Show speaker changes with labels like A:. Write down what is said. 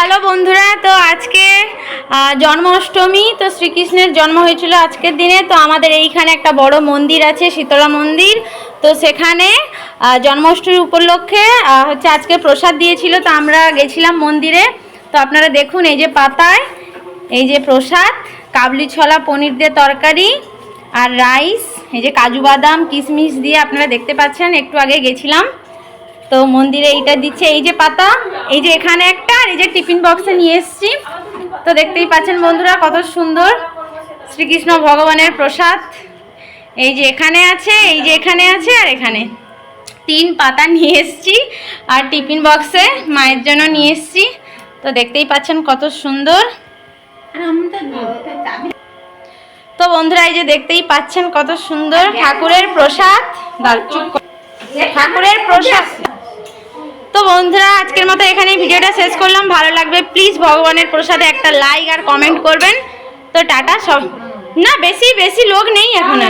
A: Hello বন্ধুরা তো আজকে জন্মাষ্টমী তো শ্রীকৃষ্ণের জন্ম হয়েছিল আজকের দিনে তো আমাদের এইখানে একটা বড় মন্দির আছে শীতলা মন্দির। তো সেখানে আহ, জন্মাষ্টমী উপলক্ষে হচ্ছে আজকে প্রসাদ দিয়েছিল তো আমরা গেছিলাম মন্দিরে। তো আপনারা দেখুন এই যে পাতায় এই যে প্রসাদ কাবলি ছোলা পনির দিয়ে তরকারি আর রাইস এই যে কাজু বাদাম কিশমিশ দিয়ে আপনারা দেখতে পাচ্ছেন একটু আগে গেছিলাম। তো মন্দিরে এইটা দিচ্ছে এই যে পাতা এই যে এখানে একটা এই যে টিফিন বক্সে নিয়ে এসেছি। তো দেখতেই পাচ্ছেন বন্ধুরা, কত সুন্দর শ্রীকৃষ্ণ ভগবানের প্রসাদ। এই যে এখানে আছে, এই যে এখানে আছে আর এখানে। তিন পাতা নিয়ে এসেছি আর টিফিন বক্সে মায়ের জন্য নিয়ে এসছি। তো দেখতেই পাচ্ছেন কত সুন্দর। তো বন্ধুরা, এই যে দেখতেই পাচ্ছেন কত সুন্দর ঠাকুরের প্রসাদ। ঠাকুরের প্রসাদ। বন্ধুরা, আজকের মতো এখানে ভিডিওটা শেষ করলাম। ভালো লাগবে প্লিজ ভগবানের প্রসাদে একটা লাইক আর কমেন্ট করবেন। তো টাটা, সব না, বেশি বেশি লোক নেই এখন আর।